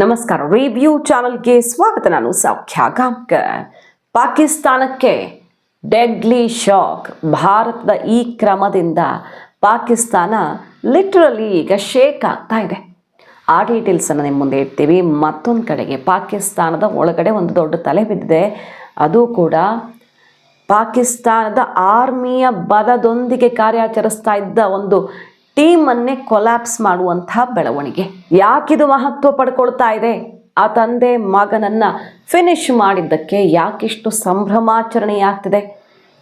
ನಮಸ್ಕಾರ. ರಿವ್ಯೂ ಚಾನಲ್ಗೆ ಸ್ವಾಗತ. ನಾನು ಸೌಖ್ಯ ಗಾಂವ್ಕರ್ ಪಾಕಿಸ್ತಾನಕ್ಕೆ ಡೆಡ್ಲಿ ಶಾಕ್ ಭಾರತದ ಈ ಕ್ರಮದಿಂದ ಪಾಕಿಸ್ತಾನ ಲಿಟ್ರಲಿ ಈಗ ಶೇಕ್ ಆಗ್ತಾ ಇದೆ. ಆ ಡೀಟೇಲ್ಸನ್ನು ನಿಮ್ಮ ಮುಂದೆ ಇಡ್ತೀವಿ. ಮತ್ತೊಂದು ಕಡೆಗೆ ಪಾಕಿಸ್ತಾನದ ಒಳಗಡೆ ಒಂದು ದೊಡ್ಡ ತಲೆ ಬಿದ್ದಿದೆ. ಅದು ಕೂಡ ಪಾಕಿಸ್ತಾನದ ಆರ್ಮಿಯ ಬಲದೊಂದಿಗೆ ಕಾರ್ಯಾಚರಿಸ್ತಾ ಇದ್ದ ಒಂದು ಟೀಮನ್ನೇ ಕೊಲ್ಯಾಪ್ಸ್ ಮಾಡುವಂತಹ ಬೆಳವಣಿಗೆ. ಯಾಕಿದು ಮಹತ್ವ ಪಡ್ಕೊಳ್ತಾ ಇದೆ? ಆ ತಂದೆ ಮಗನನ್ನ ಫಿನಿಶ್ ಮಾಡಿದ್ದಕ್ಕೆ ಯಾಕಿಷ್ಟು ಸಂಭ್ರಮಾಚರಣೆ ಆಗ್ತಿದೆ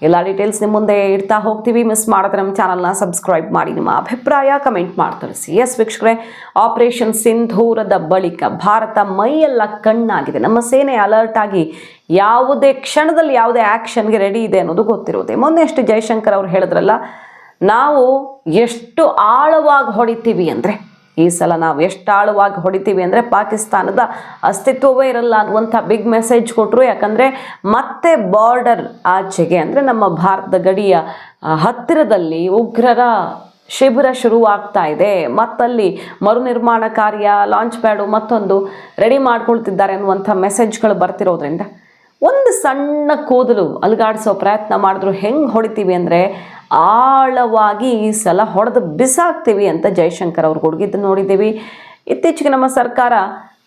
ಎಲ್ಲ ಡೀಟೇಲ್ಸ್ ನಿಮ್ಮ ಮುಂದೆ ಇಡ್ತಾ ಹೋಗ್ತೀವಿ. ಮಿಸ್ ಮಾಡಿದ್ರೆ ನಮ್ಮ ಚಾನಲ್ನ ಸಬ್ಸ್ಕ್ರೈಬ್ ಮಾಡಿ. ನಿಮ್ಮ ಅಭಿಪ್ರಾಯ ಕಮೆಂಟ್ ಮಾಡಿ ತಿಳಿಸಿ. ಎಸ್ ವೀಕ್ಷಕರೇ ಆಪರೇಷನ್ ಸಿಂಧೂರದ ಬಳಿಕ ಭಾರತ ಮೈಯೆಲ್ಲ ಕಣ್ಣಾಗಿದೆ. ನಮ್ಮ ಸೇನೆ ಅಲರ್ಟ್ ಆಗಿ ಯಾವುದೇ ಕ್ಷಣದಲ್ಲಿ ಯಾವುದೇ ಆ್ಯಕ್ಷನ್ಗೆ ರೆಡಿ ಇದೆ ಅನ್ನೋದು ಗೊತ್ತಿರುವುದೇ ಮೊನ್ನೆ ಅಷ್ಟು ಜಯಶಂಕರ್ ಅವರು ಹೇಳಿದ್ರಲ್ಲ, ನಾವು ಎಷ್ಟು ಆಳವಾಗಿ ಹೊಡಿತೀವಿ ಅಂದರೆ, ಈ ಸಲ ನಾವು ಎಷ್ಟು ಆಳವಾಗಿ ಹೊಡಿತೀವಿ ಅಂದರೆ ಪಾಕಿಸ್ತಾನದ ಅಸ್ತಿತ್ವವೇ ಇರಲ್ಲ ಅನ್ನುವಂಥ ಬಿಗ್ ಮೆಸೇಜ್ ಕೊಟ್ಟರು ಯಾಕಂದರೆ ಮತ್ತೆ ಬಾರ್ಡರ್ ಆಚೆಗೆ ಅಂದರೆ ನಮ್ಮ ಭಾರತದ ಗಡಿಯ ಹತ್ತಿರದಲ್ಲಿ ಉಗ್ರರ ಶಿಬಿರ ಶುರುವಾಗ್ತಾ ಇದೆ. ಮತ್ತಲ್ಲಿ ಮರುನಿರ್ಮಾಣ ಕಾರ್ಯ ಲಾಂಚ್ ಪ್ಯಾಡು ಮತ್ತೊಂದು ರೆಡಿ ಮಾಡ್ಕೊಳ್ತಿದ್ದಾರೆ ಅನ್ನುವಂಥ ಮೆಸೇಜ್ಗಳು ಬರ್ತಿರೋದ್ರಿಂದ, ಒಂದು ಸಣ್ಣ ಕೂದಲು ಅಲುಗಾಡಿಸೋ ಪ್ರಯತ್ನ ಮಾಡಿದ್ರು ಹೆಂಗೆ ಹೊಡಿತೀವಿ ಅಂದರೆ ಆಳವಾಗಿ ಈ ಸಲ ಹೊಡೆದು ಬಿಸಾಕ್ತೀವಿ ಅಂತ ಜೈಶಂಕರ್ ಅವ್ರಿಗೆ ಹುಡುಗಿದ್ದು ನೋಡಿದ್ದೀವಿ. ಇತ್ತೀಚೆಗೆ ನಮ್ಮ ಸರ್ಕಾರ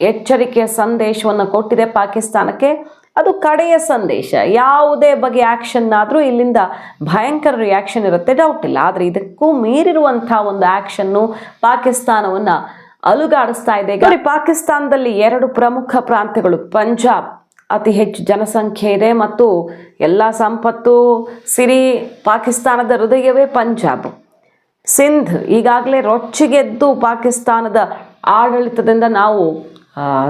ಎಚ್ಚರಿಕೆಯ ಸಂದೇಶವನ್ನು ಕೊಟ್ಟಿದೆ ಪಾಕಿಸ್ತಾನಕ್ಕೆ. ಅದು ಕಡೆಯ ಸಂದೇಶ. ಯಾವುದೇ ಬಗೆಯ ಆ್ಯಕ್ಷನ್ ಆದರೂ ಇಲ್ಲಿಂದ ಭಯಂಕರ ರಿಯಾಕ್ಷನ್ ಇರುತ್ತೆ. ಡೌಟ್ ಇಲ್ಲ. ಆದರೆ ಇದಕ್ಕೂ ಮೀರಿರುವಂಥ ಒಂದು ಆ್ಯಕ್ಷನ್ನು ಪಾಕಿಸ್ತಾನವನ್ನು ಅಲುಗಾಡಿಸ್ತಾ ಇದೆ. ಪಾಕಿಸ್ತಾನದಲ್ಲಿ ಎರಡು ಪ್ರಮುಖ ಪ್ರಾಂತ್ಯಗಳು, ಪಂಜಾಬ್. ಅತಿ ಹೆಚ್ಚು ಜನಸಂಖ್ಯೆ ಇದೆ ಮತ್ತು ಎಲ್ಲ ಸಂಪತ್ತು ಸಿರಿ ಪಾಕಿಸ್ತಾನದ ಹೃದಯವೇ ಪಂಜಾಬ್. ಸಿಂಧ್ ಈಗಾಗಲೇ ರೊಚ್ಚಿಗೆದ್ದು ಪಾಕಿಸ್ತಾನದ ಆಡಳಿತದಿಂದ ನಾವು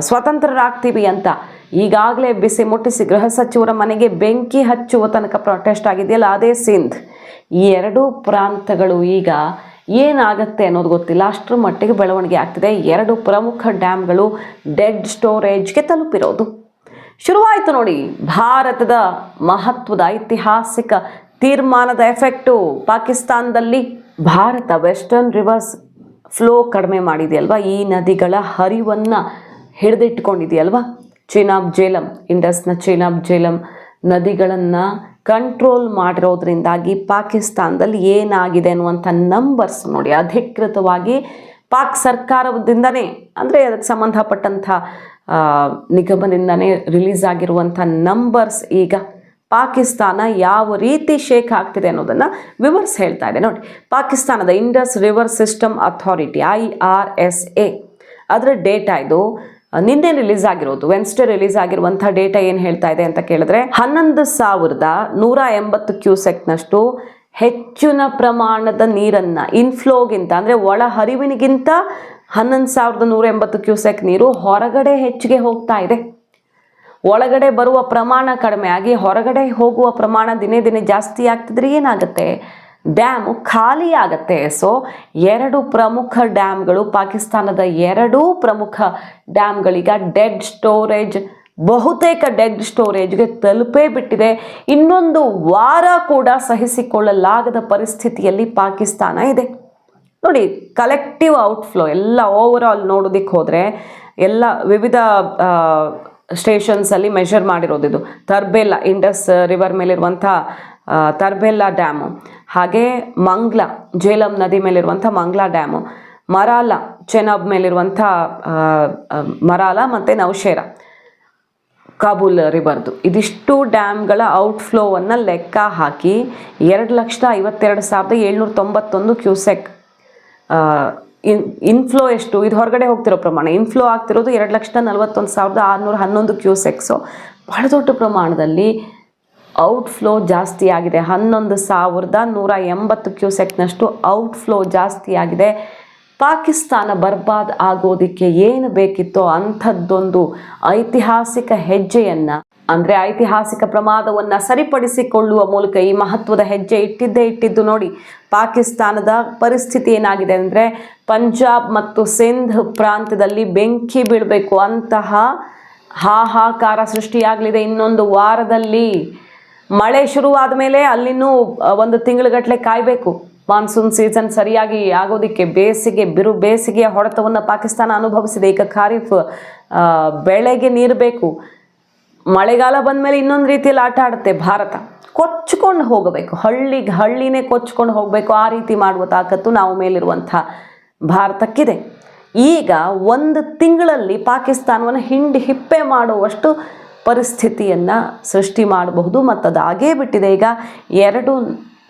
ಸ್ವತಂತ್ರರಾಗ್ತೀವಿ ಅಂತ. ಈಗಾಗಲೇ ಬಿಸಿ ಮುಟ್ಟಿಸಿ ಗೃಹ ಸಚಿವರ ಮನೆಗೆ ಬೆಂಕಿ ಹಚ್ಚುವ ತನಕ ಪ್ರೊಟೆಸ್ಟ್ ಆಗಿದೆಯಲ್ಲ, ಅದೇ ಸಿಂಧ್. ಈ ಎರಡೂ ಪ್ರಾಂತಗಳು ಈಗ ಏನಾಗತ್ತೆ ಅನ್ನೋದು ಗೊತ್ತಿಲ್ಲ. ಅಷ್ಟರ ಮಟ್ಟಿಗೆ ಬೆಳವಣಿಗೆ ಆಗ್ತಿದೆ. ಎರಡು ಪ್ರಮುಖ ಡ್ಯಾಮ್ಗಳು ಡೆಡ್ ಸ್ಟೋರೇಜ್ಗೆ ತಲುಪಿರೋದು. ಶುರುವಾಯಿತು ನೋಡಿ. ಭಾರತದ ಮಹತ್ವದ ಐತಿಹಾಸಿಕ ತೀರ್ಮಾನದ ಎಫೆಕ್ಟು ಪಾಕಿಸ್ತಾನದಲ್ಲಿ ಭಾರತ ವೆಸ್ಟರ್ನ್ ರಿವರ್ಸ್ ಫ್ಲೋ ಕಡಿಮೆ ಮಾಡಿದೆಯಲ್ವಾ? ಈ ನದಿಗಳ ಹರಿವನ್ನು ಹಿಡಿದಿಟ್ಕೊಂಡಿದೆಯಲ್ವಾ ಚೀನಾಬ್ ಜೇಲಂ, ಇಂಡಸ್ನ ಚೀನಾಬ್ ಜೇಲಂ ನದಿಗಳನ್ನು ಕಂಟ್ರೋಲ್ ಮಾಡಿರೋದ್ರಿಂದಾಗಿ ಪಾಕಿಸ್ತಾನದಲ್ಲಿ ಏನಾಗಿದೆ ಅನ್ನುವಂಥ ನಂಬರ್ಸ್ ನೋಡಿ. ಅಧಿಕೃತವಾಗಿ ಪಾಕ್ ಸರ್ಕಾರದಿಂದನೇ, ಅಂದರೆ ಅದಕ್ಕೆ ಸಂಬಂಧಪಟ್ಟಂಥ ನಿಗಮದಿಂದನೇ ರಿಲೀಸ್ ಆಗಿರುವಂಥ ನಂಬರ್ಸ್ ಈಗ ಪಾಕಿಸ್ತಾನ ಯಾವ ರೀತಿ ಶೇಕ್ ಆಗ್ತಿದೆ ಅನ್ನೋದನ್ನು ವಿವರ್ಸ್ ಹೇಳ್ತಾ ಇದೆ ನೋಡಿ, ಪಾಕಿಸ್ತಾನದ Indus river system authority I R S A ಅದರ ಡೇಟಾ ಇದು ನಿನ್ನೆ ರಿಲೀಸ್ ಆಗಿರೋದು. ವೆನ್ಸ್ಡೇ ರಿಲೀಸ್ ಆಗಿರುವಂಥ ಡೇಟಾ ಏನು ಹೇಳ್ತಾ ಇದೆ ಅಂತ ಕೇಳಿದ್ರೆ, ಹನ್ನೊಂದು ಸಾವಿರದ ನೂರ ಎಂಬತ್ತು ಕ್ಯೂಸೆಕ್ನಷ್ಟು ಹೆಚ್ಚಿನ ಪ್ರಮಾಣದ ನೀರನ್ನು ಇನ್ಫ್ಲೋಗಿಂತ ಅಂದರೆ ಒಳ ಹರಿವಿನಿಗಿಂತ ಹನ್ನೊಂದು ಸಾವಿರದ ನೂರ ಕ್ಯೂಸೆಕ್ ನೀರು ಹೊರಗಡೆ ಹೆಚ್ಚಿಗೆ ಹೋಗ್ತಾ ಇದೆ. ಒಳಗಡೆ ಬರುವ ಪ್ರಮಾಣ ಕಡಿಮೆ ಆಗಿ ಹೊರಗಡೆ ಹೋಗುವ ಪ್ರಮಾಣ ದಿನೇ ದಿನೇ ಜಾಸ್ತಿ ಆಗ್ತಿದ್ರೆ ಏನಾಗುತ್ತೆ? ಡ್ಯಾಮು ಖಾಲಿ ಆಗತ್ತೆ. ಸೊ ಎರಡು ಪ್ರಮುಖ ಡ್ಯಾಮ್ಗಳು, ಪಾಕಿಸ್ತಾನದ ಎರಡೂ ಪ್ರಮುಖ ಡ್ಯಾಮ್ಗಳೀಗ ಡೆಡ್ ಸ್ಟೋರೇಜ್, ಬಹುತೇಕ ಡೆಡ್ ಸ್ಟೋರೇಜ್ಗೆ ತಲುಪೇ ಬಿಟ್ಟಿದೆ. ಇನ್ನೊಂದು ವಾರ ಕೂಡ ಸಹಿಸಿಕೊಳ್ಳಲಾಗದ ಪರಿಸ್ಥಿತಿಯಲ್ಲಿ ಪಾಕಿಸ್ತಾನ ಇದೆ. ನೋಡಿ ಕಲೆಕ್ಟಿವ್ ಔಟ್ಫ್ಲೋ ಎಲ್ಲ ಓವರ್ ಆಲ್ ನೋಡೋದಕ್ಕೆ ಹೋದರೆ ಎಲ್ಲ ವಿವಿಧ ಸ್ಟೇಷನ್ಸಲ್ಲಿ ಮೆಷರ್ ಮಾಡಿರೋದು ಇದು. ತರ್ಬೇಲ ಇಂಡಸ್ ರಿವರ್ ಮೇಲಿರುವಂಥ ತರ್ಬೆಲ್ಲ ತರ್ಬೇಲ ಡ್ಯಾಮು ಹಾಗೆ ಮಂಗ್ಲಾ, ಜೇಲಂ ನದಿ ಮೇಲಿರುವಂಥ ಮಂಗ್ಲಾ ಡ್ಯಾಮು ಮರಾಲ, ಚೆನಾಬ್ ಮೇಲಿರುವಂಥ ಮರಾಲ ಮತ್ತು ನೌಶೇರ, ಕಾಬೂಲ್ ರಿವರ್ದು ಇದಿಷ್ಟು ಡ್ಯಾಮ್ಗಳ ಔಟ್ಫ್ಲೋವನ್ನು ಲೆಕ್ಕ ಹಾಕಿ ಎರಡು ಲಕ್ಷದ ಐವತ್ತೆರಡು ಸಾವಿರದ ಏಳ್ನೂರ ತೊಂಬತ್ತೊಂದು ಕ್ಯೂಸೆಕ್ ಇನ್ ಇನ್ಫ್ಲೋ ಎಷ್ಟು? ಇದು ಹೊರಗಡೆ ಹೋಗ್ತಿರೋ ಪ್ರಮಾಣ. ಇನ್ಫ್ಲೋ ಆಗ್ತಿರೋದು ಎರಡು ಲಕ್ಷದ ನಲವತ್ತೊಂದು ಸಾವಿರದ ಆರುನೂರ ಹನ್ನೊಂದು ಕ್ಯೂಸೆಕ್ಸು ಬಹಳ ದೊಡ್ಡ ಪ್ರಮಾಣದಲ್ಲಿ ಔಟ್ಫ್ಲೋ ಜಾಸ್ತಿ ಆಗಿದೆ. ಹನ್ನೊಂದು ಸಾವಿರದ ನೂರ ಎಂಬತ್ತು ಕ್ಯೂಸೆಕ್ನಷ್ಟು ಔಟ್ಫ್ಲೋ ಜಾಸ್ತಿ ಆಗಿದೆ. ಪಾಕಿಸ್ತಾನ ಬರ್ಬಾದ್ ಆಗೋದಕ್ಕೆ ಏನು ಬೇಕಿತ್ತೋ ಅಂಥದ್ದೊಂದು ಐತಿಹಾಸಿಕ ಹೆಜ್ಜೆಯನ್ನು ಅಂದರೆ ಐತಿಹಾಸಿಕ ಪ್ರಮಾದವನ್ನು ಸರಿಪಡಿಸಿಕೊಳ್ಳುವ ಮೂಲಕ ಈ ಮಹತ್ವದ ಹೆಜ್ಜೆ ಇಟ್ಟಿದ್ದೇ ಇಟ್ಟಿದ್ದು ನೋಡಿ. ಪಾಕಿಸ್ತಾನದ ಪರಿಸ್ಥಿತಿ ಏನಾಗಿದೆ ಅಂದರೆ ಪಂಜಾಬ್ ಮತ್ತು ಸಿಂಧ್ ಪ್ರಾಂತ್ಯದಲ್ಲಿ ಬೆಂಕಿ ಬೀಳಬೇಕು ಅಂತಹ ಹಾಹಾಕಾರ ಸೃಷ್ಟಿಯಾಗಲಿದೆ ಇನ್ನೊಂದು ವಾರದಲ್ಲಿ. ಮಳೆ ಶುರುವಾದ ಮೇಲೆ ಅಲ್ಲಿನೂ ಒಂದು ತಿಂಗಳುಗಟ್ಟಲೆ ಕಾಯಬೇಕು. ಮಾನ್ಸೂನ್ ಸೀಸನ್ ಸರಿಯಾಗಿ ಆಗೋದಕ್ಕೆ ಬೇಸಿಗೆ, ಬಿರು ಬೇಸಿಗೆಯ ಹೊಡೆತವನ್ನು ಪಾಕಿಸ್ತಾನ ಅನುಭವಿಸಿದೆ. ಈಗ ಖಾರಿಫ್ ಬೆಳೆಗೆ ನೀರು ಬೇಕು. ಮಳೆಗಾಲ ಬಂದಮೇಲೆ ಇನ್ನೊಂದು ರೀತಿಯಲ್ಲಿ ಆಟ ಆಡುತ್ತೆ ಭಾರತ. ಕೊಚ್ಕೊಂಡು ಹೋಗಬೇಕು. ಹಳ್ಳಿಗೆ ಹಳ್ಳಿನೇ ಕೊಚ್ಕೊಂಡು ಹೋಗಬೇಕು. ಆ ರೀತಿ ಮಾಡುವ ತಾಕತ್ತು ನಾವು ಮೇಲಿರುವಂಥ ಭಾರತಕ್ಕಿದೆ. ಈಗ ಒಂದು ತಿಂಗಳಲ್ಲಿ ಪಾಕಿಸ್ತಾನವನ್ನು ಹಿಂಡಿ ಹಿಪ್ಪೆ ಮಾಡುವಷ್ಟು ಪರಿಸ್ಥಿತಿಯನ್ನು ಸೃಷ್ಟಿ ಮಾಡಬಹುದು. ಮತ್ತು ಅದಾಗೇ ಬಿಟ್ಟಿದೆ. ಈಗ ಎರಡು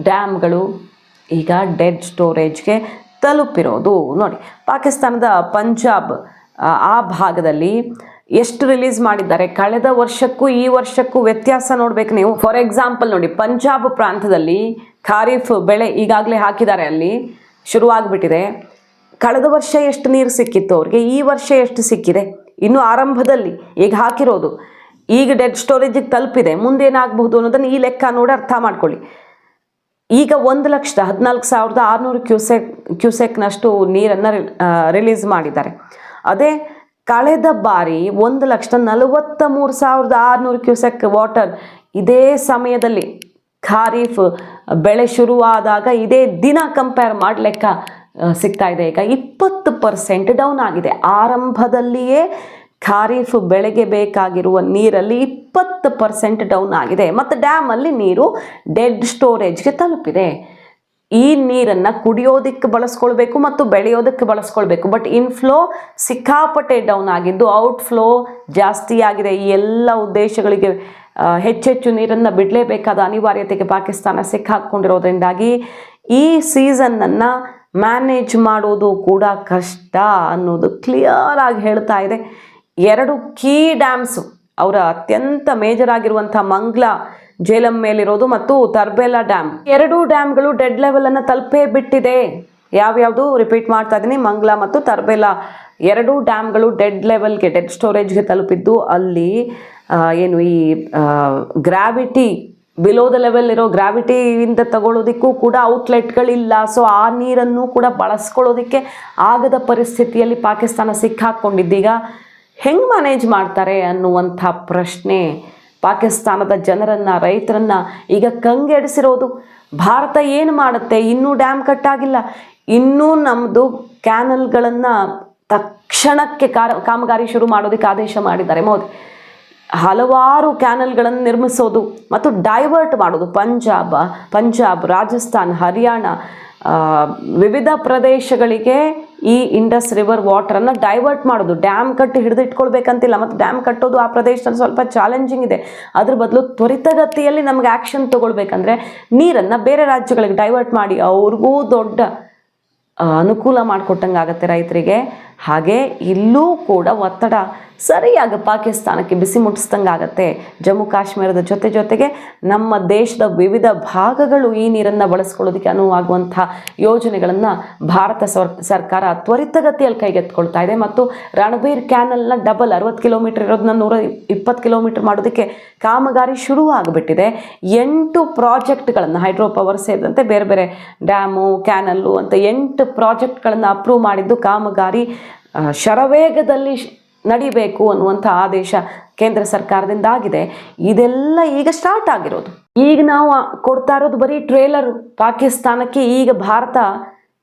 ಡ್ಯಾಮ್ಗಳು ಈಗ ಡೆಡ್ ಸ್ಟೋರೇಜ್ಗೆ ತಲುಪಿರೋದು. ನೋಡಿ ಪಾಕಿಸ್ತಾನದ ಪಂಜಾಬ್ ಆ, ಆ ಭಾಗದಲ್ಲಿ ಎಷ್ಟು ರಿಲೀಸ್ ಮಾಡಿದ್ದಾರೆ? ಕಳೆದ ವರ್ಷಕ್ಕೂ ಈ ವರ್ಷಕ್ಕೂ ವ್ಯತ್ಯಾಸ ನೋಡ್ಬೇಕು ನೀವು. ಫಾರ್ ಎಕ್ಸಾಂಪಲ್ ನೋಡಿ, ಪಂಜಾಬ್ ಪ್ರಾಂತದಲ್ಲಿ ಖಾರಿಫ್ ಬೆಳೆ ಈಗಾಗಲೇ ಹಾಕಿದ್ದಾರೆ ಅಲ್ಲಿ. ಶುರುವಾಗ್ಬಿಟ್ಟಿದೆ. ಕಳೆದ ವರ್ಷ ಎಷ್ಟು ನೀರು ಸಿಕ್ಕಿತ್ತು ಅವ್ರಿಗೆ? ಈ ವರ್ಷ ಎಷ್ಟು ಸಿಕ್ಕಿದೆ? ಇನ್ನು ಆರಂಭದಲ್ಲಿ ಈಗ ಹಾಕಿರೋದು. ಈಗ ಡೆಡ್ ಸ್ಟೋರೇಜಿಗೆ ತಲುಪಿದೆ. ಮುಂದೇನಾಗಬಹುದು ಅನ್ನೋದನ್ನು ಈ ಲೆಕ್ಕ ನೋಡಿ ಅರ್ಥ ಮಾಡ್ಕೊಳ್ಳಿ. ಈಗ ಒಂದು ಲಕ್ಷದ ಹದಿನಾಲ್ಕು ಸಾವಿರದ ಆರುನೂರು ಕ್ಯೂಸೆಕ್, ಕ್ಯೂಸೆಕ್ನಷ್ಟು ನೀರನ್ನು ರಿಲೀಸ್ ಮಾಡಿದ್ದಾರೆ. ಅದೇ ಕಳೆದ ಬಾರಿ ಒಂದು ಲಕ್ಷದ ನಲವತ್ತ ಮೂರು ಸಾವಿರದ ಆರುನೂರು ಕ್ಯೂಸೆಕ್ ವಾಟರ್ ಇದೇ ಸಮಯದಲ್ಲಿ ಖಾರೀಫ್ ಬೆಳೆ ಶುರುವಾದಾಗ ಇದೇ ದಿನ ಕಂಪೇರ್ ಮಾಡಿ ಲೆಕ್ಕ ಆ, ಸಿಗ್ತಾ ಇದೆ. ಈಗ ಇಪ್ಪತ್ತು ಪರ್ಸೆಂಟ್ ಡೌನ್ ಆಗಿದೆ. ಆರಂಭದಲ್ಲಿಯೇ ಖಾರೀಫ್ ಬೆಳೆಗೆ ಬೇಕಾಗಿರುವ ನೀರಲ್ಲಿ ಇಪ್ಪತ್ತು ಪರ್ಸೆಂಟ್ ಡೌನ್ ಆಗಿದೆ. ಮತ್ತು ಡ್ಯಾಮಲ್ಲಿ ನೀರು ಡೆಡ್ ಸ್ಟೋರೇಜ್ಗೆ ತಲುಪಿದೆ. ಈ ನೀರನ್ನು ಕುಡಿಯೋದಕ್ಕೆ ಬಳಸ್ಕೊಳ್ಬೇಕು ಮತ್ತು ಬೆಳೆಯೋದಕ್ಕೆ ಬಳಸ್ಕೊಳ್ಬೇಕು. ಬಟ್ ಇನ್ಫ್ಲೋ ಸಿಕ್ಕಾಪಟ್ಟೆ ಡೌನ್ ಆಗಿದ್ದು ಔಟ್ಫ್ಲೋ ಜಾಸ್ತಿ ಆಗಿದೆ. ಈ ಎಲ್ಲ ಉದ್ದೇಶಗಳಿಗೆ ಹೆಚ್ಚೆಚ್ಚು ನೀರನ್ನು ಬಿಡಲೇಬೇಕಾದ ಅನಿವಾರ್ಯತೆಗೆ ಪಾಕಿಸ್ತಾನ ಸಿಕ್ಕಾಕೊಂಡಿರೋದ್ರಿಂದಾಗಿ ಈ ಸೀಸನ್ನನ್ನು ಮ್ಯಾನೇಜ್ ಮಾಡೋದು ಕೂಡ ಕಷ್ಟ ಅನ್ನೋದು ಕ್ಲಿಯರ್ ಆಗಿ ಹೇಳ್ತಾ ಇದೆ. ಎರಡು ಕೀ ಡ್ಯಾಮ್ಸು ಅವರ ಅತ್ಯಂತ ಮೇಜರ್ ಆಗಿರುವಂಥ ಮಂಗ್ಲ ಜೇಲಂ ಮೇಲಿರೋದು ಮತ್ತು ತರ್ಬೇಲಾ ಡ್ಯಾಮ್ ಎರಡೂ ಡ್ಯಾಮ್ಗಳು ಡೆಡ್ ಲೆವೆಲ್ ಅನ್ನು ತಲುಪೇ ಬಿಟ್ಟಿದೆ. ಯಾವ್ಯಾವುದು ರಿಪೀಟ್ ಮಾಡ್ತಾ ಇದ್ದೀನಿ ಮಂಗ್ಲಾ ಮತ್ತು ತರ್ಬೇಲಾ ಎರಡೂ ಡ್ಯಾಮ್ಗಳು ಡೆಡ್ ಲೆವೆಲ್ಗೆ, ಡೆಡ್ ಸ್ಟೋರೇಜ್ಗೆ ತಲುಪಿದ್ದು ಅಲ್ಲಿ ಏನು ಈ ಗ್ರಾವಿಟಿ ಬಿಲೋ ದ ಲೆವೆಲ್ ಇರೋ ಗ್ರಾವಿಟಿಯಿಂದ ತಗೊಳ್ಳೋದಕ್ಕೂ ಕೂಡ ಔಟ್ಲೆಟ್ಗಳಿಲ್ಲ. ಸೊ ಆ ನೀರನ್ನು ಕೂಡ ಬಳಸ್ಕೊಳ್ಳೋದಕ್ಕೆ ಆಗದ ಪರಿಸ್ಥಿತಿಯಲ್ಲಿ ಪಾಕಿಸ್ತಾನ ಸಿಕ್ಕಾಕೊಂಡಿದ್ದೀಗ. ಹೆಂಗೆ ಮ್ಯಾನೇಜ್ ಮಾಡ್ತಾರೆ ಅನ್ನುವಂಥ ಪ್ರಶ್ನೆ. ಪಾಕಿಸ್ತಾನದ ಜನರನ್ನು, ರೈತರನ್ನು ಈಗ ಕಂಗೆಡಿಸಿರೋದು. ಭಾರತ ಏನು ಮಾಡುತ್ತೆ? ಇನ್ನೂ ಡ್ಯಾಮ್ ಕಟ್ಟಾಗಿಲ್ಲ. ಇನ್ನೂ ನಮ್ಮದು ಕ್ಯಾನಲ್ಗಳನ್ನು ತಕ್ಷಣಕ್ಕೆ ಕಾಮಗಾರಿ ಶುರು ಮಾಡೋದಕ್ಕೆ ಆದೇಶ ಮಾಡಿದ್ದಾರೆ ಮೋದಿ. ಹಲವಾರು ಕ್ಯಾನಲ್ಗಳನ್ನು ನಿರ್ಮಿಸೋದು ಮತ್ತು ಡೈವರ್ಟ್ ಮಾಡೋದು. ಪಂಜಾಬ್ ಪಂಜಾಬ್, ರಾಜಸ್ಥಾನ್, ಹರಿಯಾಣ ವಿವಿಧ ಪ್ರದೇಶಗಳಿಗೆ ಈ ಇಂಡಸ್ ರಿವರ್ ವಾಟರನ್ನು ಡೈವರ್ಟ್ ಮಾಡೋದು. ಡ್ಯಾಮ್ ಕಟ್ಟಿ ಹಿಡಿದಿಟ್ಕೊಳ್ಬೇಕಂತಿಲ್ಲ ಮತ್ತು ಡ್ಯಾಮ್ ಕಟ್ಟೋದು ಆ ಪ್ರದೇಶದಲ್ಲಿ ಸ್ವಲ್ಪ ಚಾಲೆಂಜಿಂಗ್ ಇದೆ. ಅದ್ರ ಬದಲು ತ್ವರಿತಗತಿಯಲ್ಲಿ ನಮಗೆ ಆ್ಯಕ್ಷನ್ ತೊಗೊಳ್ಬೇಕಂದ್ರೆ ನೀರನ್ನು ಬೇರೆ ರಾಜ್ಯಗಳಿಗೆ ಡೈವರ್ಟ್ ಮಾಡಿ ಅವ್ರಿಗೂ ದೊಡ್ಡ ಅನುಕೂಲ ಮಾಡಿಕೊಟ್ಟಂಗೆ ಆಗುತ್ತೆ ರೈತರಿಗೆ. ಹಾಗೆ ಇಲ್ಲೂ ಕೂಡ ಒತ್ತಡ ಸರಿಯಾಗಿ ಪಾಕಿಸ್ತಾನಕ್ಕೆ ಬಿಸಿ ಮುಟ್ಟಿಸ್ದಂಗೆ ಆಗುತ್ತೆ. ಜಮ್ಮು ಕಾಶ್ಮೀರದ ಜೊತೆ ಜೊತೆಗೆ ನಮ್ಮ ದೇಶದ ವಿವಿಧ ಭಾಗಗಳು ಈ ನೀರನ್ನು ಬಳಸ್ಕೊಳ್ಳೋದಕ್ಕೆ ಅನುವಾಗುವಂಥ ಯೋಜನೆಗಳನ್ನು ಭಾರತ ಸರ್, ಸರ್ಕಾರ ತ್ವರಿತಗತಿಯಲ್ಲಿ ಕೈಗೆತ್ಕೊಳ್ತಾ ಇದೆ. ಮತ್ತು ರಣಬೀರ್ ಕ್ಯಾನಲ್ನ ಡಬಲ್ ಅರವತ್ತು ಕಿಲೋಮೀಟರ್ ಇರೋದನ್ನ ನೂರ ಇಪ್ಪತ್ತು ಕಿಲೋಮೀಟರ್ ಮಾಡೋದಕ್ಕೆ ಕಾಮಗಾರಿ ಶುರು ಆಗಿಬಿಟ್ಟಿದೆ ಎಂಟು ಪ್ರಾಜೆಕ್ಟ್ಗಳನ್ನು ಹೈಡ್ರೋ ಪವರ್ ಸೇರಿದಂತೆ ಬೇರೆ ಬೇರೆ ಡ್ಯಾಮು, ಕ್ಯಾನಲ್ಲು ಅಂತ ಎಂಟು ಪ್ರಾಜೆಕ್ಟ್ಗಳನ್ನು ಅಪ್ರೂವ್ ಮಾಡಿದ್ದು ಕಾಮಗಾರಿ ಶರವೇಗದಲ್ಲಿ ನಡಿಬೇಕು ಅನ್ನುವಂಥ ಆದೇಶ ಕೇಂದ್ರ ಸರ್ಕಾರದಿಂದ ಆಗಿದೆ ಇದೆಲ್ಲ ಈಗ ಸ್ಟಾರ್ಟ್ ಆಗಿರೋದು. ಈಗ ನಾವು ಕೊಡ್ತಾ ಇರೋದು ಬರೀ ಟ್ರೇಲರು ಪಾಕಿಸ್ತಾನಕ್ಕೆ ಈಗ ಭಾರತ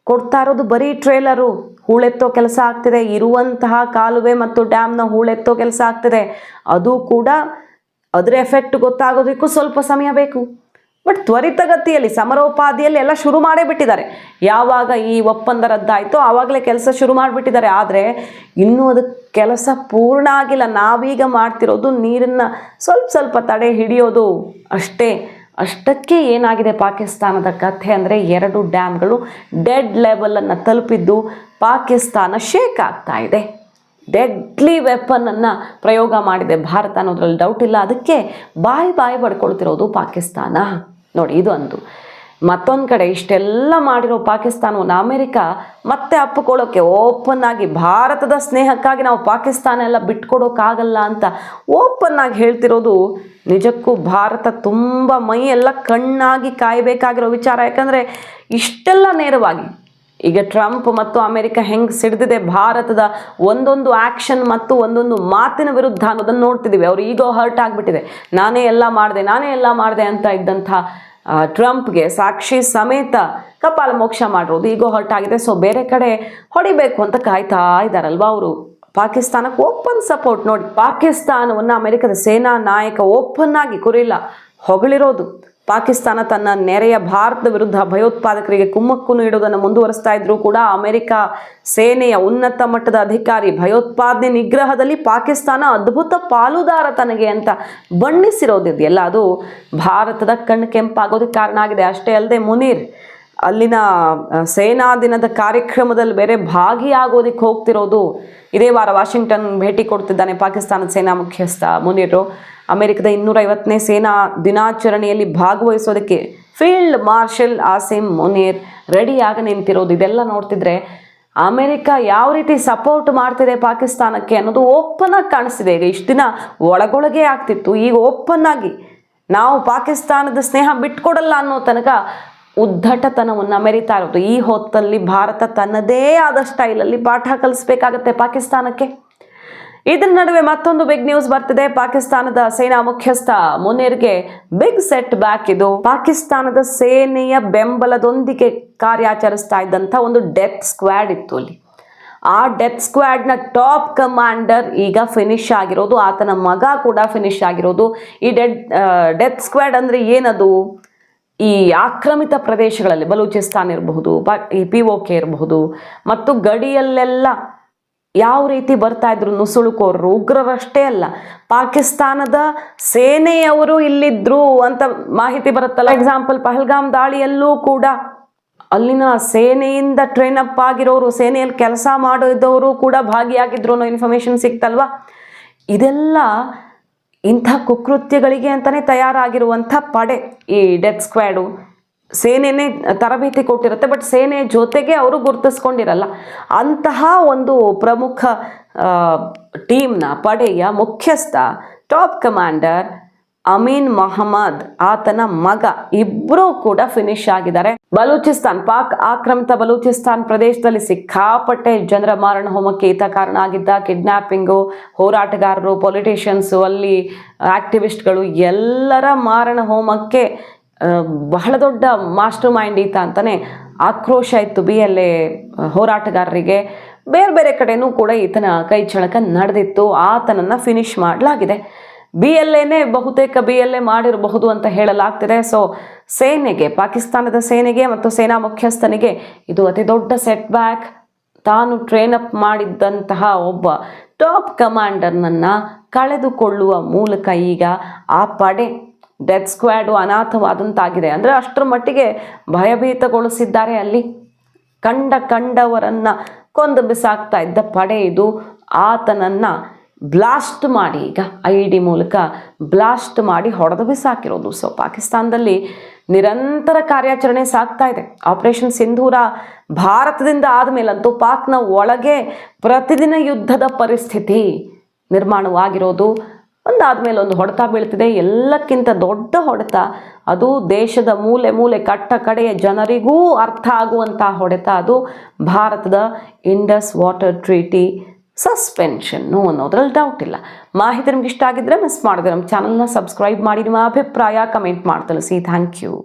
ಕೊಡ್ತಾ ಇರೋದು ಬರೀ ಟ್ರೇಲರು ಹೂಳೆತ್ತೋ ಕೆಲಸ ಆಗ್ತಿದೆ, ಇರುವಂತಹ ಕಾಲುವೆ ಮತ್ತು ಡ್ಯಾಮ್ನ ಹೂಳೆತ್ತೋ ಕೆಲಸ ಆಗ್ತಿದೆ. ಅದು ಕೂಡ ಅದರ ಎಫೆಕ್ಟ್ ಗೊತ್ತಾಗೋದಕ್ಕೂ ಸ್ವಲ್ಪ ಸಮಯ ಬೇಕು. ಬಟ್ ತ್ವರಿತಗತಿಯಲ್ಲಿ ಸಮರೋಪಾದಿಯಲ್ಲಿ ಎಲ್ಲ ಶುರು ಮಾಡೇ ಬಿಟ್ಟಿದ್ದಾರೆ. ಯಾವಾಗ ಈ ಒಪ್ಪಂದ ರದ್ದಾಯಿತೋ, ಆವಾಗಲೇ ಕೆಲಸ ಶುರು ಮಾಡಿಬಿಟ್ಟಿದ್ದಾರೆ. ಆದರೆ, ಇನ್ನೂ ಅದು ಕೆಲಸ ಪೂರ್ಣ ಆಗಿಲ್ಲ. ನಾವೀಗ ಮಾಡ್ತಿರೋದು ನೀರನ್ನು ಸ್ವಲ್ಪ ಸ್ವಲ್ಪ ತಡೆ ಹಿಡಿಯೋದು ಅಷ್ಟೇ. ಅಷ್ಟಕ್ಕೆ ಏನಾಗಿದೆ ಪಾಕಿಸ್ತಾನದ ಕಥೆ ಅಂದರೆ, ಎರಡು ಡ್ಯಾಮ್ಗಳು ಡೆಡ್ ಲೆವೆಲನ್ನು ತಲುಪಿದ್ದು ಪಾಕಿಸ್ತಾನ ಶೇಕ್ ಆಗ್ತಾ ಇದೆ. ಡೆಡ್ಲಿ ವೆಪನನ್ನು ಪ್ರಯೋಗ ಮಾಡಿದೆ. ಭಾರತ ಅನ್ನೋದ್ರಲ್ಲಿ ಡೌಟ್ ಇಲ್ಲ. ಅದಕ್ಕೆ ಬಾಯಿ ಬಾಯಿ ಪಡ್ಕೊಳ್ತಿರೋದು ಪಾಕಿಸ್ತಾನ. ನೋಡಿ ಇದು ಅಂದು ಮತ್ತೊಂದು ಕಡೆ ಇಷ್ಟೆಲ್ಲ ಮಾಡಿರೋ ಪಾಕಿಸ್ತಾನವನ್ನು ಅಮೆರಿಕ ಮತ್ತೆ ಅಪ್ಪಿಕೊಳ್ಳೋಕ್ಕೆ ಓಪನ್ ಆಗಿ ಭಾರತದ ಸ್ನೇಹಕ್ಕಾಗಿ ನಾವು ಪಾಕಿಸ್ತಾನ ಎಲ್ಲ ಬಿಟ್ಕೊಡೋಕ್ಕಾಗಲ್ಲ ಅಂತ ಓಪನ್ ಆಗಿ ಹೇಳ್ತಿರೋದು ನಿಜಕ್ಕೂ ಭಾರತ ತುಂಬ ಮೈ ಎಲ್ಲ ಕಣ್ಣಾಗಿ ಕಾಯಬೇಕಾಗಿರೋ ವಿಚಾರ. ಯಾಕಂದರೆ ಇಷ್ಟೆಲ್ಲ ನೇರವಾಗಿ ಈಗ ಟ್ರಂಪ್ ಮತ್ತು ಅಮೆರಿಕ ಹೆಂಗೆ ಸಿಡಿದಿದೆ? ಭಾರತದ ಒಂದೊಂದು ಆ್ಯಕ್ಷನ್ ಮತ್ತು ಒಂದೊಂದು ಮಾತಿನ ವಿರುದ್ಧ ಅನ್ನೋದನ್ನು ನೋಡ್ತಿದ್ದೀವಿ ಅವ್ರು ಈಗೋ ಹರ್ಟ್ ಆಗಿಬಿಟ್ಟಿದೆ. ನಾನೇ ಎಲ್ಲ ಮಾಡಿದೆ, ನಾನೇ ಎಲ್ಲ ಮಾಡಿದೆ ಅಂತ ಇದ್ದಂಥ ಟ್ರಂಪ್ಗೆ ಸಾಕ್ಷಿ ಸಮೇತ ಕಪಾಲ ಮೋಕ್ಷ ಮಾಡಿರೋದು ಹರ್ಟ್ ಆಗಿದೆ. ಸೊ ಬೇರೆ ಕಡೆ ಹೊಡಿಬೇಕು ಅಂತ ಕಾಯ್ತಾ ಇದ್ದಾರಲ್ವಾ ಅವರು? ಪಾಕಿಸ್ತಾನಕ್ಕೆ ಓಪನ್ ಸಪೋರ್ಟ್ ನೋಡಿ, ಪಾಕಿಸ್ತಾನವನ್ನು ಅಮೆರಿಕದ ಸೇನಾ ನಾಯಕ ಓಪನ್ ಆಗಿ ಕುರಿಲ್ಲ, ಹೊಗಳಿರೋದು. ಪಾಕಿಸ್ತಾನ ತನ್ನ ನೆರೆಯ ಭಾರತದ ವಿರುದ್ಧ ಭಯೋತ್ಪಾದಕರಿಗೆ ಕುಮ್ಮಕ್ಕು ನೀಡುವುದನ್ನು ಮುಂದುವರಿಸ್ತಾ ಇದ್ರೂ ಕೂಡ ಅಮೆರಿಕ ಸೇನೆಯ ಉನ್ನತ ಮಟ್ಟದ ಅಧಿಕಾರಿ ಭಯೋತ್ಪಾದನೆ ನಿಗ್ರಹದಲ್ಲಿ ಪಾಕಿಸ್ತಾನ ಅದ್ಭುತ ಪಾಲುದಾರ ತನಗೆ ಅಂತ ಬಣ್ಣಿಸಿರೋದಿದೆಯಲ್ಲ, ಅದು ಭಾರತದ ಕಣ್ಣು ಕೆಂಪಾಗೋದಕ್ಕೆ ಕಾರಣ ಆಗಿದೆ. ಅಷ್ಟೇ ಅಲ್ಲದೆ ಮುನೀರ್ ಅಲ್ಲಿನ ಸೇನಾ ದಿನದ ಕಾರ್ಯಕ್ರಮದಲ್ಲಿ ಬೇರೆ ಭಾಗಿಯಾಗೋದಕ್ಕೆ ಹೋಗ್ತಿರೋದು ಇದೇ ವಾರ ವಾಷಿಂಗ್ಟನ್ ಭೇಟಿ ಕೊಡ್ತಿದ್ದಾನೆ ಪಾಕಿಸ್ತಾನದ ಸೇನಾ ಮುಖ್ಯಸ್ಥ ಮುನೀರು. ಅಮೆರಿಕದ ಇನ್ನೂರೈವತ್ತನೇ ಸೇನಾ ದಿನಾಚರಣೆಯಲ್ಲಿ ಭಾಗವಹಿಸೋದಕ್ಕೆ ಫೀಲ್ಡ್ ಮಾರ್ಷಲ್ ಆಸಿಮ್ ಮುನೀರ್ ರೆಡಿಯಾಗಿ ನಿಂತಿರೋದು. ಇದೆಲ್ಲ ನೋಡ್ತಿದ್ರೆ ಅಮೆರಿಕ ಯಾವ ರೀತಿ ಸಪೋರ್ಟ್ ಮಾಡ್ತಿದೆ ಪಾಕಿಸ್ತಾನಕ್ಕೆ ಅನ್ನೋದು ಓಪನ್ ಆಗಿ ಕಾಣಿಸ್ತಿದೆ. ಈಗ ಇಷ್ಟು ದಿನ ಒಳಗೊಳಗೆ ಆಗ್ತಿತ್ತು. ಈಗ ಓಪನ್ ಆಗಿ ನಾವು ಪಾಕಿಸ್ತಾನದ ಸ್ನೇಹ ಬಿಟ್ಕೊಡಲ್ಲ ಅನ್ನೋ ತನಕ ಉದ್ದಟತನವನ್ನು ಮೆರಿತಾ ಇರೋದು. ಈ ಹೊತ್ತಲ್ಲಿ ಭಾರತ ತನ್ನದೇ ಆದ ಸ್ಟೈಲಲ್ಲಿ ಪಾಠ ಕಲಿಸ್ಬೇಕಾಗತ್ತೆ ಪಾಕಿಸ್ತಾನಕ್ಕೆ. ಇದರ ನಡುವೆ ಮತ್ತೊಂದು ಬಿಗ್ ನ್ಯೂಸ್ ಬರ್ತಿದೆ. ಪಾಕಿಸ್ತಾನದ ಸೇನಾ ಮುಖ್ಯಸ್ಥ ಮುನೀರ್ಗೆ ಬಿಗ್ ಸೆಟ್ ಬ್ಯಾಕ್ ಇದು. ಪಾಕಿಸ್ತಾನದ ಸೇನೆಯ ಬೆಂಬಲದೊಂದಿಗೆ ಕಾರ್ಯಾಚರಿಸ್ತಾ ಇದ್ದಂಥ ಒಂದು ಡೆತ್ ಸ್ಕ್ವಾಡ್ ಇತ್ತು ಅಲ್ಲಿ. ಆ ಡೆತ್ ಸ್ಕ್ವಾಡ್ನ ಟಾಪ್ ಕಮಾಂಡರ್ ಈಗ ಫಿನಿಶ್ ಆಗಿರೋದು. ಆತನ ಮಗ ಕೂಡ ಫಿನಿಶ್ ಆಗಿರೋದು. ಈ ಡೆಡ್ ಡೆತ್ ಸ್ಕ್ವಾಡ್ ಅಂದರೆ ಏನದು? ಈ ಆಕ್ರಮಿತ ಪ್ರದೇಶಗಳಲ್ಲಿ ಬಲೂಚಿಸ್ತಾನ್ ಇರಬಹುದು ಈ ಪಿ ಒ ಕೆ ಇರಬಹುದು, ಮತ್ತು ಗಡಿಯಲ್ಲೆಲ್ಲ ಯಾವ ರೀತಿ ಬರ್ತಾ ಇದ್ರು ನುಸುಳುಕೋರರು ಉಗ್ರರಷ್ಟೇ ಅಲ್ಲ, ಪಾಕಿಸ್ತಾನದ ಸೇನೆಯವರು ಇಲ್ಲಿದ್ರು ಅಂತ ಮಾಹಿತಿ ಬರುತ್ತಲ್ಲ. ಎಕ್ಸಾಂಪಲ್ ಪಹಲ್ಗಾಮ್ ದಾಳಿಯಲ್ಲೂ ಕೂಡ ಅಲ್ಲಿನ ಸೇನೆಯಿಂದ ಟ್ರೈನ್ ಅಪ್ ಆಗಿರೋರು, ಸೇನೆಯಲ್ಲಿ ಕೆಲಸ ಮಾಡಿದವರು ಕೂಡ ಭಾಗಿಯಾಗಿದ್ರು ಅನ್ನೋ ಇನ್ಫಾರ್ಮೇಶನ್ ಸಿಕ್ತಲ್ವಾ? ಇದೆಲ್ಲ ಇಂಥ ಕುಕೃತ್ಯಗಳಿಗೆ ಅಂತಲೇ ತಯಾರಾಗಿರುವಂಥ ಪಡೆ ಈ ಡೆತ್ ಸ್ಕ್ವಾಡು ಸೇನೆನೇ ತರಬೇತಿ ಕೊಟ್ಟಿರುತ್ತೆ ಬಟ್ ಸೇನೆ ಜೊತೆಗೆ ಅವರು ಗುರುತಿಸ್ಕೊಂಡಿರಲ್ಲ. ಅಂತಹ ಒಂದು ಪ್ರಮುಖ ಟೀಮ್ನ ಪಡೆಯ ಮುಖ್ಯಸ್ಥ ಟಾಪ್ ಕಮಾಂಡರ್ ಅಮೀನ್ ಮೊಹಮ್ಮದ್, ಆತನ ಮಗ ಇಬ್ಬರೂ ಕೂಡ ಫಿನಿಶ್ ಆಗಿದ್ದಾರೆ. ಬಲೂಚಿಸ್ತಾನ್, ಪಾಕ್ ಆಕ್ರಮಿತ ಬಲೂಚಿಸ್ತಾನ್ ಪ್ರದೇಶದಲ್ಲಿ ಸಿಕ್ಕಾಪಟ್ಟೆ ಜನರ ಮಾರಣ ಹೋಮಕ್ಕೆ ಈತ ಕಾರಣ ಆಗಿದ್ದ ಕಿಡ್ನಾಪಿಂಗು, ಹೋರಾಟಗಾರರು ಪೊಲಿಟಿಷಿಯನ್ಸು ಅಲ್ಲಿ ಆಕ್ಟಿವಿಸ್ಟ್ಗಳು ಎಲ್ಲರ ಮಾರಣ ಹೋಮಕ್ಕೆ ಬಹಳ ದೊಡ್ಡ ಮಾಸ್ಟರ್ ಮೈಂಡ್ ಈತ ಅಂತಾನೆ ಆಕ್ರೋಶ ಇತ್ತು ಬಿ ಎಲ್ ಹೋರಾಟಗಾರರಿಗೆ. ಬೇರೆ ಬೇರೆ ಕಡೆನೂ ಕೂಡ ಈತನ ಕೈ ಚಳಕ ನಡೆದಿತ್ತು, ಆತನನ್ನು ಫಿನಿಶ್ ಮಾಡಲಾಗಿದೆ. ಬಿ ಎಲ್ ಎನೇ ಬಹುತೇಕ ಬಿ ಎಲ್ ಎ ಮಾಡಿರಬಹುದು ಅಂತ ಹೇಳಲಾಗ್ತಿದೆ. ಸೊ ಸೇನೆಗೆ, ಪಾಕಿಸ್ತಾನದ ಸೇನೆಗೆ ಮತ್ತು ಸೇನಾ ಮುಖ್ಯಸ್ಥನಿಗೆ ಇದು ಅತಿ ದೊಡ್ಡ ಸೆಟ್ ಬ್ಯಾಕ್ ತಾನು ಟ್ರೈನ್ ಅಪ್ ಮಾಡಿದ್ದಂತಹ ಒಬ್ಬ ಟಾಪ್ ಕಮಾಂಡರ್ನನ್ನು ಕಳೆದುಕೊಳ್ಳುವ ಮೂಲಕ ಈಗ ಆ ಪಡೆ ಡೆತ್ ಸ್ಕ್ವಾಡು ಅನಾಥವಾದಂತಾಗಿದೆ. ಅಂದರೆ ಅಷ್ಟರ ಮಟ್ಟಿಗೆ ಭಯಭೀತಗೊಳಿಸಿದ್ದಾರೆ ಅಲ್ಲಿ. ಕಂಡ ಕಂಡವರನ್ನ ಕೊಂದು ಬಿಸಾಕ್ತಾ ಇದ್ದ ಪಡೆ ಇದು. ಆತನನ್ನ ಬ್ಲಾಸ್ಟ್ ಮಾಡಿ, ಈಗ ಐ ಡಿ ಮೂಲಕ ಬ್ಲಾಸ್ಟ್ ಮಾಡಿ ಹೊಡೆದು ಬಿಸಾಕಿರೋದು. ಸೊ ಪಾಕಿಸ್ತಾನದಲ್ಲಿ ನಿರಂತರ ಕಾರ್ಯಾಚರಣೆ ಸಾಗ್ತಾ ಇದೆ. ಆಪರೇಷನ್ ಸಿಂಧೂರ ಭಾರತದಿಂದ ಆದಮೇಲಂತೂ ಪಾಕ್ನ ಒಳಗೆ ಪ್ರತಿದಿನ ಯುದ್ಧದ ಪರಿಸ್ಥಿತಿ ನಿರ್ಮಾಣವಾಗಿರೋದು. ಒಂದಾದ್ಮೇಲೆ ಒಂದು ಹೊಡೆತ ಬೀಳ್ತಿದೆ. ಎಲ್ಲಕ್ಕಿಂತ ದೊಡ್ಡ ಹೊಡೆತ ಅದು ದೇಶದ ಮೂಲೆ ಮೂಲೆ ಕಟ್ಟ ಕಡೆಯ ಜನರಿಗೂ ಅರ್ಥ ಆಗುವಂಥ ಹೊಡೆತ ಅದು ಭಾರತದ ಇಂಡಸ್ ವಾಟರ್ ಟ್ರೀಟಿ ಸಸ್ಪೆನ್ಷನ್ನು ಅನ್ನೋದ್ರಲ್ಲಿ ಡೌಟ್ ಇಲ್ಲ. ಮಾಹಿತಿ ನಿಮ್ಗೆ ಇಷ್ಟ ಆಗಿದ್ರೆ ಮಿಸ್ ಮಾಡಿದ್ರೆ ನಮ್ಮ ಚಾನಲ್ನ ಸಬ್ಸ್ಕ್ರೈಬ್ ಮಾಡಿ ನಿಮ್ಮ ಅಭಿಪ್ರಾಯ ಕಮೆಂಟ್ ಮಾಡಿ ತಿಳಿಸಿ ಥ್ಯಾಂಕ್ ಯು